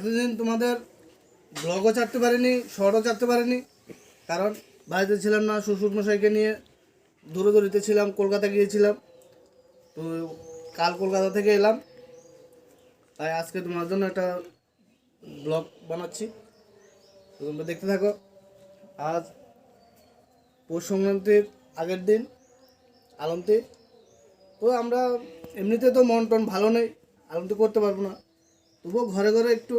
এতদিন তোমাদের ব্লগও চাটতে পারিনি শর্টও চাটতে পারিনি। কারণ বাড়িতে ছিলাম না শ্বশুর মশাইকে নিয়ে দূরে দূরিতে ছিলাম, কলকাতা গিয়েছিলাম। তো কাল কলকাতা থেকে এলাম। তাই আজকে তোমার জন্য একটা ব্লগ বানাচ্ছি। তো তোমরা দেখতে থাকো। আজ পৌষ সংক্রান্তির আগের দিন আলমতি তো আমরা এমনিতে তো মন টন ভালো নেই আলমতি করতে পারব না। তবুও ঘরে ঘরে একটু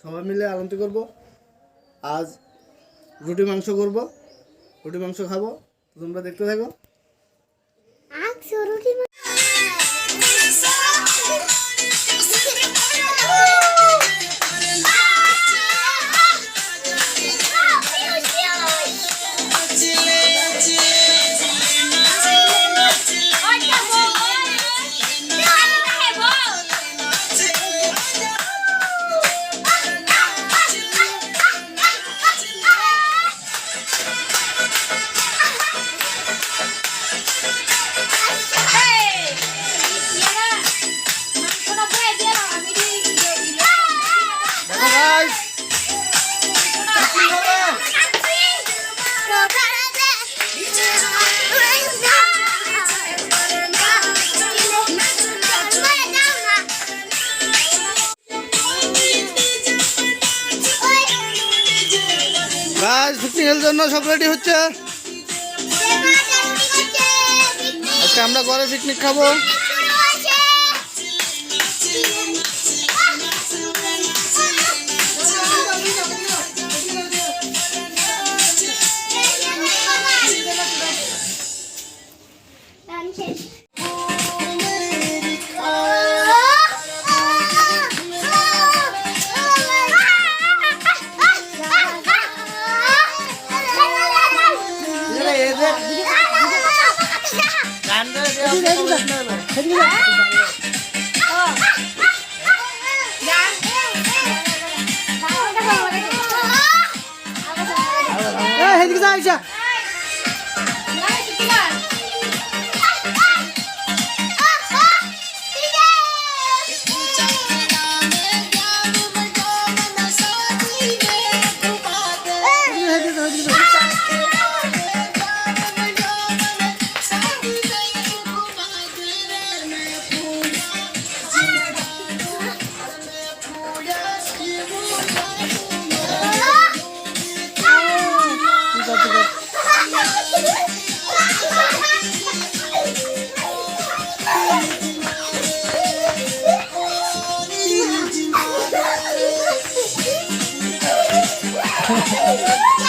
সবাই মিলে আনন্দ করব। আজ রুটি মাংস করব। রুটি মাংস খাব। তোমরা দেখতে থাকো। দেখো picnic এর জন্য সব রেডি হচ্ছে? আজকে আমরা ঘরে পিকনিক খাব। uzatma ama. Hadi uzatma. Tamam. Ha, hadi güzelce. Thank you.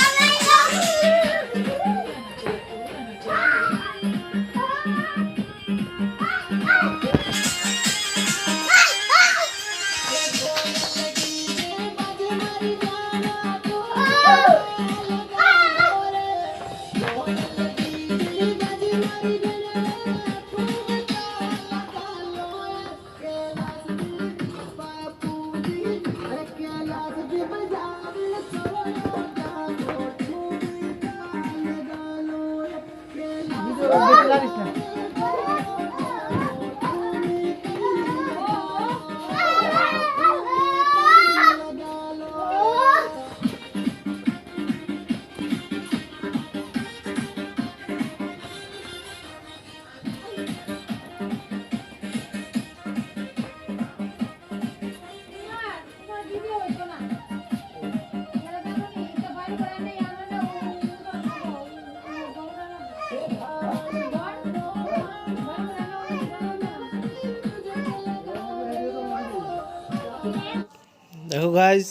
দেখো গাইজ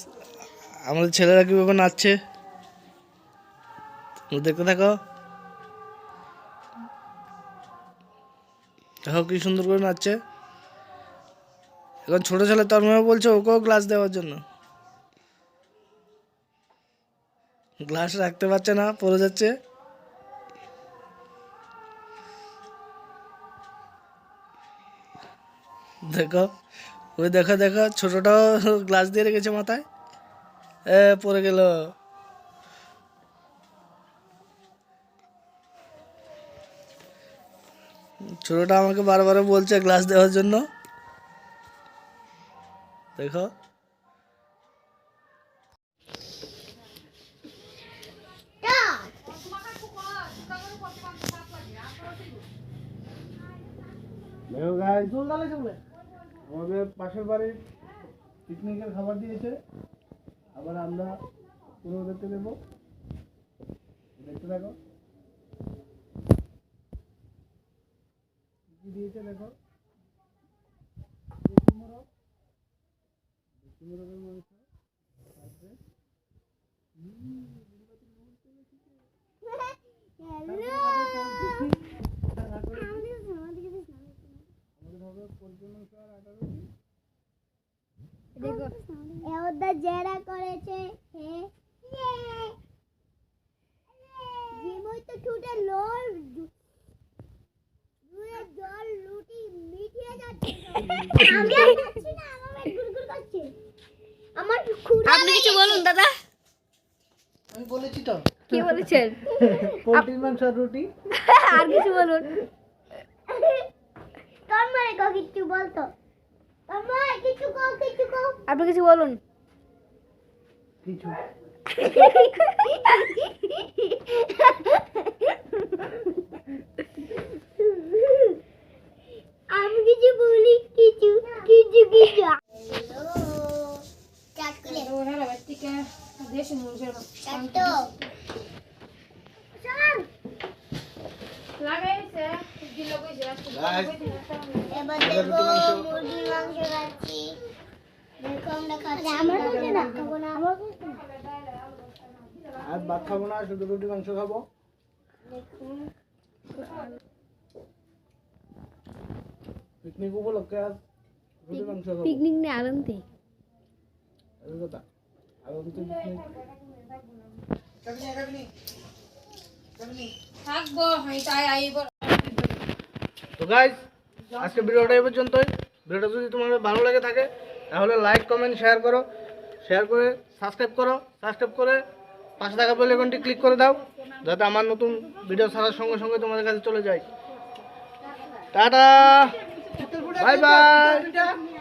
আমাদের ছেলেরা কীভাবে নাচছে? দেখতে থাকো। দেখো কি সুন্দর করে নাচছে। এখন ছোট ছেলে তোর মেয়ে বলছে ওকেও গ্লাস দেওয়ার জন্য। গ্লাস রাখতে পারছে না, পড়ে যাচ্ছে। দেখো ওই দেখো দেখো, ছোটোটাও গ্লাস দিয়ে রেখেছে মাথায়। এ, পড়ে গেল। ছোটোটা আমাকে বারবার বলছে গ্লাস দেওয়ার জন্য। দেখো। দেখো গাইস জল ডালে চলে আমাদের পাশের বাড়ির পিকনিকের খাবার দিয়েছে। আবার আমরা পুরো দেখতে দেবো। দেখতে দেখো কি দিয়েছে দেখো দেশি মোরগ দেশি মোরগের মাংস তারপরে আমাদের হবে পোলট্রি মাংস আর আটা রুটি ওদের জেরা করেছে হে জিমই তো ছুটে লোল দুয়ে জল লুটি মিটিয়ে যাচ্ছে আমি আর খাচ্ছি না আমার পেট গুড়গুড় করছে আমার ক্ষুধা আপনি কিছু বলুন দাদা। আমি বলেছি তো। কি বলেছেন? পোলট্রি মাংস আর রুটি। আর কিছু বলুন। তোর মানে কিছু বলতো। তোর কিছু কো কিছু কো। আপনি কিছু বলুন। কিছু আমি কিছু বলি কিছু কিছু কিছু চাটকুলে চাট্টো চল এবার দেখো মুরগির মাংস খাচ্ছি দেখো আমরা খাচ্ছি আমার কাছে না খাব না আমার কাছে না আর ভাত খাব না শুধু রুটি মাংস খাব। পিকনিক উপলক্ষে আজ রুটি মাংস খাব। পিকনিক নিয়ে আনন্দে কথা তো গাইজ আজকে ভিডিওটা এই পর্যন্তই। ভিডিওটা যদি তোমার ভালো লাগে থাকে তাহলে লাইক কমেন্ট শেয়ার করো। শেয়ার করে সাবস্ক্রাইব করো। সাবস্ক্রাইব করে পাশে থাকা বেল আইকনটি ক্লিক করে দাও যাতে আমার নতুন ভিডিও ছাড়ার সঙ্গে সঙ্গে তোমাদের কাছে চলে যায়। টাটা! Bye bye